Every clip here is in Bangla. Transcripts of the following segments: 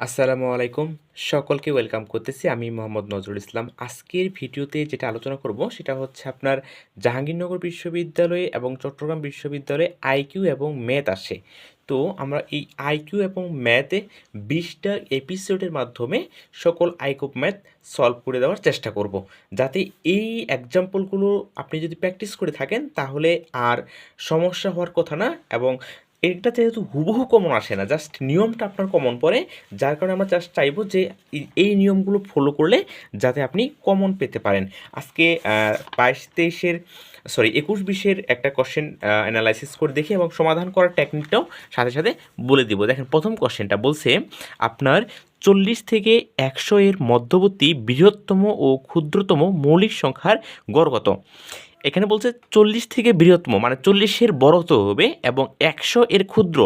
আসসালামু আলাইকুম। সকলকে ওয়েলকাম করতেছি আমি মোহাম্মদ নজরুল ইসলাম। আজকের ভিডিওতে যেটা আলোচনা করব সেটা হচ্ছে আপনার জাহাঙ্গীরনগর বিশ্ববিদ্যালয়ে এবং চট্টগ্রাম বিশ্ববিদ্যালয়ে আইকিউ এবং ম্যাথ আসে। তো আমরা এই আইকিউ এবং ম্যাথে বিশটা এপিসোডের মাধ্যমে সকল আইকিউ ম্যাথ সলভ করে দেওয়ার চেষ্টা করব। যাতে এই এক্সাম্পলগুলো আপনি যদি প্র্যাকটিস করে থাকেন তাহলে আর সমস্যা হওয়ার কথা না এবং এটা যেহেতু হুবহু কমন আসে না জাস্ট নিয়মটা আপনার কমন পড়ে, যার কারণে আমরা জাস্ট চাইব যে এই- নিয়মগুলো ফলো করলে যাতে আপনি কমন পেতে পারেন। আজকে বাইশ তেইশের সরি একুশ বিশের একটা কোশ্চেন অ্যানালাইসিস করে দেখি এবং সমাধান করার টেকনিকটাও সাথে সাথে বলে দিব। দেখেন, প্রথম কোশ্চেনটা বলছে, আপনার চল্লিশ থেকে একশো এর মধ্যবর্তী বৃহত্তম ও ক্ষুদ্রতম মৌলিক সংখ্যার গড় কত? এখানে বলছে চল্লিশ থেকে বৃহত্তম মানে চল্লিশের বড় হতে হবে এবং একশো এর ক্ষুদ্র,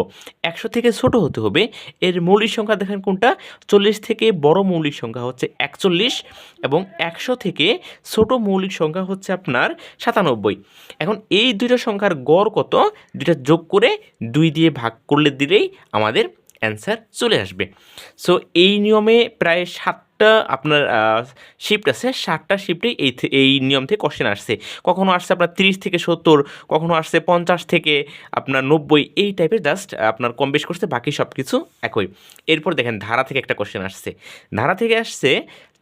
একশো থেকে ছোট হতে হবে। এর মৌলিক সংখ্যা দেখেন কোনটা? চল্লিশ থেকে বড় মৌলিক সংখ্যা হচ্ছে একচল্লিশ এবং একশো থেকে ছোট মৌলিক সংখ্যা হচ্ছে আপনার সাতানব্বই। এখন এই দুইটা সংখ্যার গড় কত? দুইটা যোগ করে দুই দিয়ে ভাগ করলে দিলেই আমাদের অ্যান্সার চলে আসবে। সো এই নিয়মে প্রায় সাতটা আপনার শিফট আছে। ষাটটা শিফটে এই এই নিয়ম থেকে কোশ্চেন আসছে। কখনো আসছে আপনার তিরিশ থেকে সত্তর, কখনো আসছে পঞ্চাশ থেকে আপনার নব্বই, এই টাইপের জাস্ট আপনার কম বেশ করছে, বাকি সব কিছু একই। এরপর দেখেন ধারা থেকে একটা কোশ্চেন আসছে। ধারা থেকে আসছে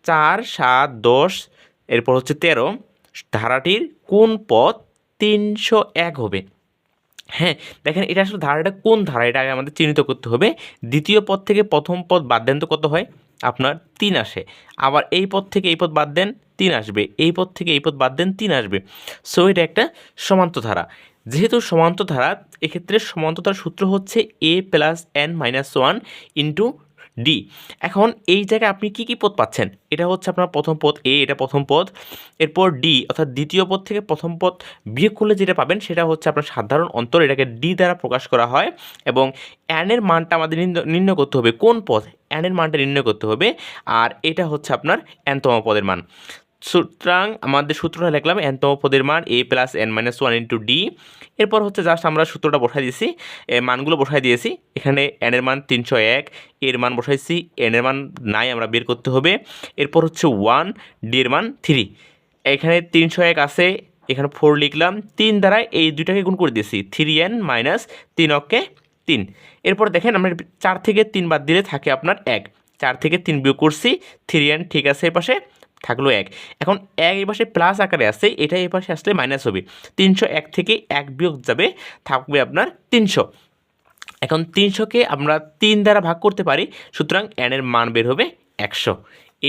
চার, সাত, দশ, এরপর হচ্ছে তেরো। ধারাটির কোন পদ তিনশো এক হবে? হ্যাঁ দেখেন এটা আসলে ধারাটা কোন ধারা? এটা আগে আমাদের চিহ্নিত করতে হবে। দ্বিতীয় পদ থেকে প্রথম পদ বাদ দেন তো কত হয়? আপনার তিন আসে। আবার এই পথ থেকে এই পথ বাদ দেন তিন আসবে। এই পথ থেকে এই পথ বাদ দেন তিন আসবে। সো এটা একটা সমান্ত ধারা যেহেতু সমান্ত ধারা এক্ষেত্রে সমান্ততার সূত্র হচ্ছে A plus N minus one into D এখন এই জায়গায় আপনি কি কি পদ পাচ্ছেন? এটা হচ্ছে আপনার প্রথম পদ এ এটা প্রথম পদ। এরপর ডি অর্থাৎ দ্বিতীয় পদ থেকে প্রথম পদ বিয়োগ করলে যেটা পাবেন সেটা হচ্ছে আপনার সাধারণ অন্তর, এটাকে ডি দ্বারা প্রকাশ করা হয় এবং অ্যানের মানটা আমাদের নির্ণ- নির্ণয় করতে হবে কোন পদ? অ্যানের মানটা নির্ণয় করতে হবে। আর এটা হচ্ছে আপনার এনতম পদের মান। সুতরাং আমাদের সূত্রটা লিখলাম এনতম পদের মান A plus N minus one into D এরপর হচ্ছে জাস্ট আমরা সূত্রটা বসাই দিয়েছি মানগুলো বসাই দিয়েছি। এখানে এনের মান তিনশো এক এর মান বসাইছি এনের মান নাই আমরা বের করতে হবে। এরপর হচ্ছে ওয়ান ডি এর মান থ্রি এখানে তিনশো এক আছে, এখানে ফোর লিখলাম। তিন দ্বারা এই দুইটাকে গুণ করে দিয়েছি থ্রি এন মাইনাস তিন অকে তিন। এরপর দেখেন আমরা চার থেকে তিন বাদ দিলে থাকে আপনার এক। চার থেকে তিন বিয়োগ করছি থ্রি এন ঠিক আছে এর পাশে থাকল এক। এখন এক এই পাশে প্লাস আকারে আছে এটা এই পাশে আসলে মাইনাস হবে। তিনশো এক থেকে এক বিয়োগ যাবে, থাকবে আপনার তিনশো। এখন তিনশোকে আমরা তিন দ্বারা ভাগ করতে পারি, সুতরাং এনের মান বের হবে একশো।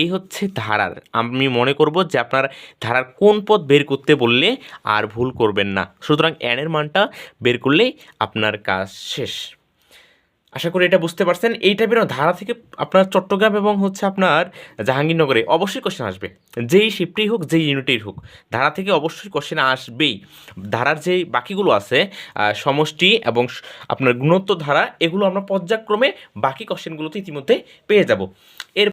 এই হচ্ছে ধারার। আমি মনে করব যে আপনার ধারার কোন পদ বের করতে বললে আর ভুল করবেন না। সুতরাং অ্যানের মানটা বের করলেই আপনার কাজ শেষ। আশা করি এটা বুঝতে পারছেন। এই টাইপের ধারা থেকে আপনার চট্টগ্রাম এবং হচ্ছে আপনার জাহাঙ্গীরনগরে অবশ্যই কোশ্চেন আসবে। যেই শিফটেই হোক, যেই ইউনিটেই হোক, ধারা থেকে অবশ্যই কোশ্চেন আসবেই। ধারার যেই বাকিগুলো আছে সমষ্টি এবং আপনার গুণত্ব ধারা, এগুলো আমরা পর্যায়ক্রমে বাকি কোশ্চেনগুলোতে ইতিমধ্যে পেয়ে যাব। এর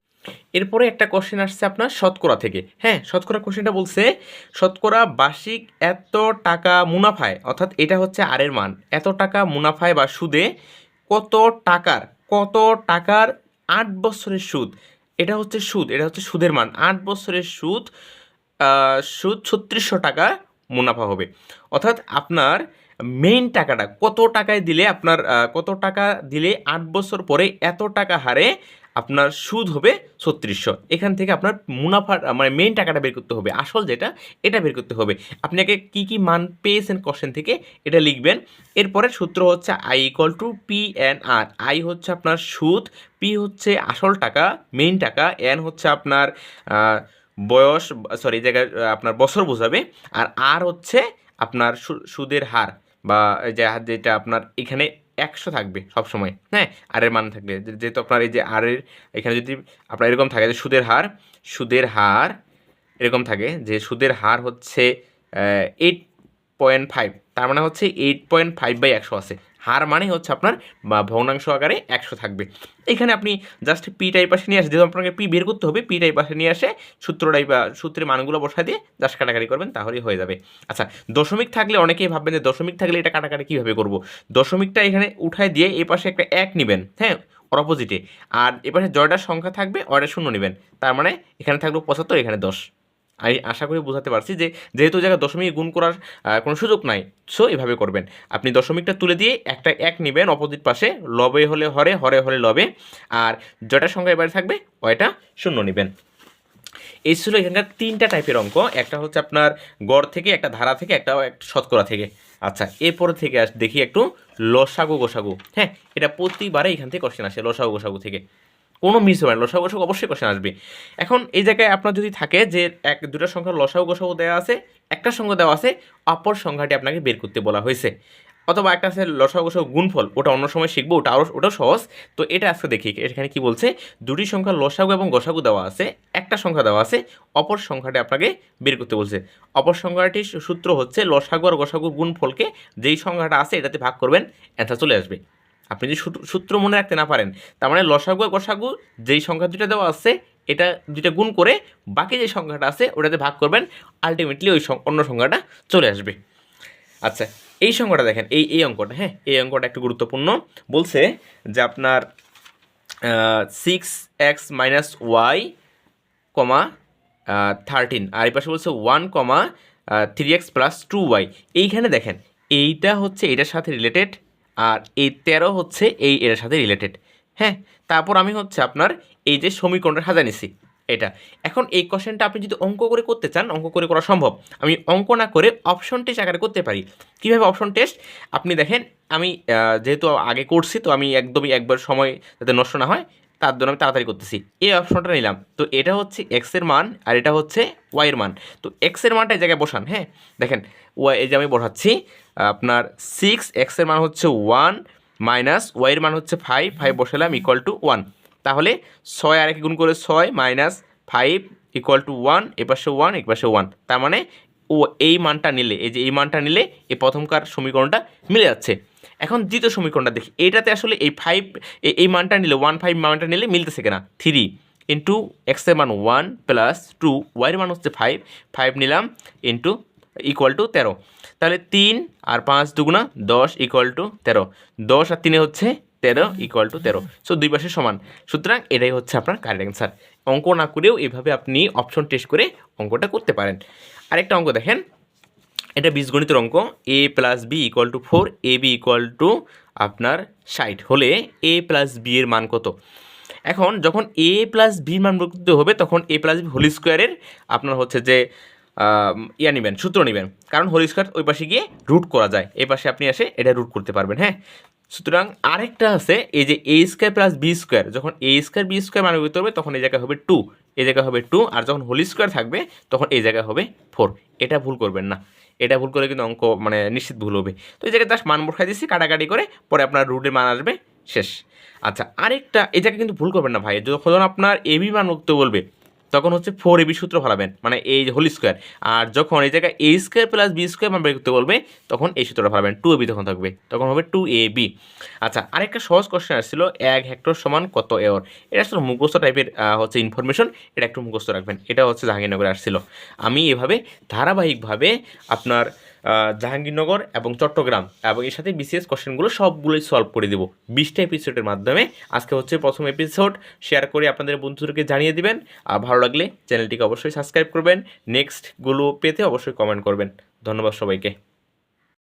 এরপরে একটা কোশ্চেন আসছে আপনার শতকরা থেকে। হ্যাঁ শতকরা কোশ্চেনটা বলছে, শতকরা বার্ষিক এত টাকা মুনাফায়, অর্থাৎ এটা হচ্ছে আরের মান, এত টাকা মুনাফায় বা সুদে কত টাকার কত টাকার আট বছরের সুদ, এটা হচ্ছে সুদ, এটা হচ্ছে সুদের মান, আট বছরের সুদ সুদ ছত্রিশশো টাকা মুনাফা হবে। অর্থাৎ আপনার মেইন টাকাটা, কত টাকায় দিলে আপনার কত টাকা দিলে আট বছর পরে এত টাকা হারে আপনার সুদ হবে ছত্রিশশো। এখান থেকে আপনার মুনাফার মানে মেন টাকাটা বের করতে হবে। আসল যেটা, এটা বের করতে হবে। আপনাকে কি কি মান পেয়েছেন কোশ্চেন থেকে, এটা লিখবেন। এরপরে সূত্র হচ্ছে I equal to P N R I হচ্ছে আপনার সুদ পি হচ্ছে আসল টাকা মেইন টাকা এন হচ্ছে আপনার বয়স সরি জায়গায় আপনার বছর বোঝাবে। আর আর হচ্ছে আপনার সুদের হার, বা যেটা আপনার এখানে একশো থাকবে সবসময় হ্যাঁ? আর এর মান থাকবে। যেহেতু আপনার এই যে আর এর, এখানে যদি আপনার এরকম থাকে যে সুদের হার সুদের হার এরকম থাকে যে সুদের হার হচ্ছে এইট পয়েন্ট ফাইভ তার মানে হচ্ছে এইট পয়েন্ট ফাইভ বাই একশো আছে। হার মানে হচ্ছে আপনার ভগ্নাংশ আকারে একশো থাকবে। এখানে আপনি জাস্ট পি টাই পাশে নিয়ে আসে, যেহেতু আপনাকে পি বের করতে হবে পি টাই পাশে নিয়ে আসে সূত্রটাই বা সূত্রের মানগুলো বসা দিয়ে জাস্ট কাটাকাটি করবেন, তাহলেই হয়ে যাবে। আচ্ছা দশমিক থাকলে অনেকেই ভাববেন যে দশমিক থাকলে এটা কাটাকাটি কীভাবে করব? দশমিকটা এখানে উঠায় দিয়ে এই পাশে একটা এক নেবেন হ্যাঁ অপোজিটে আর এপাশে জয়টার সংখ্যা থাকবে ওটা শূন্য নেবেন, তার মানে এখানে থাকল পঁচাত্তর, এখানে দশ। আমি আশা করি বোঝাতে পারছি যে যেহেতু জায়গায় দশমিক গুণ করার কোনো সুযোগ নাই সো এভাবে করবেন। আপনি দশমিকটা তুলে দিয়ে একটা এক নেবেন অপোজিট পাশে, লবে হলে হরে হরে হলে লবে, আর জয়টার সংখ্যা এবারে থাকবে ওয়টা শূন্য নেবেন। এই ছিল এখানকার তিনটা টাইপের অঙ্ক, একটা হচ্ছে আপনার গড় থেকে, একটা ধারা থেকে, একটা একটা শতকরা থেকে। আচ্ছা এরপরে থেকে আস, দেখি একটু লসাগু গোসাগু হ্যাঁ এটা প্রতিবারে এখান থেকে কোশ্চেন আসে, লসাগু গোসাগু থেকে। কোনো মিস হবে না, লসাগু গোসাগু অবশ্যই কোশ্চেন আসবে। এখন এই জায়গায় আপনার যদি থাকে যে এক, দুটো সংখ্যার লসাগু গোসাগু দেওয়া আছে, একটা সংখ্যা দেওয়া আছে, অপর সংখ্যাটি আপনাকে বের করতে বলা হয়েছে। অথবা একটা আছে লসাগু গোসাগু গুণফল, ওটা অন্য সময় শিখব, ওটা আরও ওটাও সহজ। তো এটা আজকে দেখি, এখানে কি বলছে, দুটি সংখ্যা লসাগু এবং গোসাগু দেওয়া আছে, একটা সংখ্যা দেওয়া আছে, অপর সংখ্যাটি আপনাকে বের করতে বলছে। অপর সংখ্যাটির সূত্র হচ্ছে লসাগু আর গোসাগুর গুণফলকে যেই সংখ্যাটা আছে, এটাতে ভাগ করবেন অ্যান্সার চলে আসবে। আপনি যদি সূত্র- মনে রাখতে না পারেন, তার মানে লসাগু আর গোসাগু যেই সংখ্যা দুটা দেওয়া আছে, এটা দুইটা গুণ করে বাকি যে সংখ্যাটা আছে, ওটাতে ভাগ করবেন আলটিমেটলি ওই অন্য সংখ্যাটা চলে আসবে। আচ্ছা এই সংখ্যাটা দেখেন, এই এই অঙ্কটা হ্যাঁ এই অঙ্কটা একটু গুরুত্বপূর্ণ। বলছে যে আপনার six X minus Y comma thirteen আর এই পাশে বলছে one comma three X plus two Y এইখানে দেখেন, এইটা হচ্ছে এটার সাথে রিলেটেড আর এই তেরো হচ্ছে এই এর সাথে রিলেটেড হ্যাঁ তারপর আমি হচ্ছে আপনার এই যে সমীকরণটা সাজা নিছি, এটা। এখন এই কোশ্চেনটা আপনি যদি অঙ্ক করে করতে চান, অঙ্ক করে করা সম্ভব। আমি অঙ্ক না করে অপশন টেস্ট আকারে করতে পারি। কীভাবে অপশন টেস্ট আপনি দেখেন, আমি যেহেতু আগে করছি, তো আমি একদমই একবার সময় যাতে নষ্ট না হয় তার জন্য আমি তাড়াতাড়ি করতেছি। এই অপশনটা নিলাম। তো এটা হচ্ছে এক্সের মান আর এটা হচ্ছে ওয়াইয়ের মান। তো এক্সের মানটা এই জায়গায় বসান হ্যাঁ? দেখেন ওয়াই এই যে আমি বসাচ্ছি, আপনার সিক্স এক্সের মান হচ্ছে ওয়ান মাইনাস ওয়াইয়ের মান হচ্ছে ফাইভ ফাইভ বসালাম ইকুয়াল টু ওয়ান তাহলে ছয় আর একে গুণ করে ছয় minus five equal to one এপাশে ওয়ান এপাশে ওয়ান তার মানে ও এই মানটা নিলে, এই যে এই মানটা নিলে এই প্রথমকার সমীকরণটা মিলে যাচ্ছে। এখন দ্বিতীয় সমীকরণটা দেখি। এটাতে আসলে এই ফাইভ এই মানটা নিলে ওয়ান ফাইভ মানটা নিলে মিলতেছে কিনা? থ্রি ইন্টু এক্সের মান ওয়ান প্লাস টু ওয়াইয়ের মান হচ্ছে ফাইভ ফাইভ নিলাম ইন্টু ইকুয়াল টু তেরো। তাহলে তিন আর পাঁচ দুগুণা দশ ইকুয়াল টু তেরো। দশ আর তিনে হচ্ছে তেরো ইকুয়াল টু তেরো। সো দুই পাশে সমান। সুতরাং এটাই হচ্ছে আপনার কারেক্ট অ্যান্সার অঙ্ক না করেও এভাবে আপনি অপশন টেস্ট করে অঙ্কটা করতে পারেন। আরেকটা অঙ্ক দেখেন। এটা বীজগণিতের অঙ্ক। A plus B equal to four A B equal to আপনার ষাট। হলে এ প্লাস বি এর মান কত? এখন যখন এ প্লাস বির মান হবে, তখন এ প্লাস বি হোল স্কোয়ারের আপনার হচ্ছে যে ইয়া নেবেন, সূত্র নেবেন। কারণ হোল স্কোয়ার ওই পাশে গিয়ে রুট করা যায়। এই পাশে আপনি এসে এটা রুট করতে পারবেন হ্যাঁ? সুতরাং আরেকটা আছে, এই যে A square plus B square যখন এ স্কোয়ার বি স্কোয়ার মান করতে হবে, তখন এই জায়গায় হবে টু এই জায়গায় হবে টু আর যখন হোল স্কোয়ার থাকবে, তখন এই জায়গায় হবে ফোর এটা ভুল করবেন না। এটা ভুল করে কিন্তু অঙ্ক মানে নিশ্চিত ভুল হবে। তো এই জায়গায় জাস্ট মান বসাই দিচ্ছি, কাটাকাটি করে পরে আপনার রুটের মান আসবে শেষ। আচ্ছা আরেকটা, এই জায়গায় কিন্তু ভুল করবেন না ভাই। যখন আপনার এবি মান করতে বলবে তখন হচ্ছে ফোর এবি সূত্র ফলাবেন মানে এই হোল স্কোয়ার আর যখন এই জায়গায় A square plus B square বের করতে বলবে, তখন এই সূত্রটা ফলাবেন টু এবি তখন থাকবে, তখন হবে টু এ বি আচ্ছা আরেকটা সহজ কোশ্চেন আসছিল, এক হেক্টর সমান কত এওর এটা আসলে মুখস্থ টাইপের হচ্ছে ইনফরমেশন এটা একটু মুখস্থ রাখবেন, এটা হচ্ছে জাহাঙ্গীরনগরে আসছিল। আমি এভাবে ধারাবাহিকভাবে আপনার জাহাঙ্গীরনগর এবং চট্টগ্রাম। এবং এর সাথে বিসিএস কোশ্চেনগুলো সবগুলোই সলভ করে দেবো। বিশটা এপিসোডের মাধ্যমে। আজকে হচ্ছে প্রথম এপিসোড শেয়ার করে আপনাদের বন্ধুদেরকে জানিয়ে দিবেন। আর ভালো লাগলে চ্যানেলটিকে অবশ্যই সাবস্ক্রাইব করবেন। নেক্সটগুলো পেতে অবশ্যই কমেন্ট করবেন। ধন্যবাদ সবাইকে।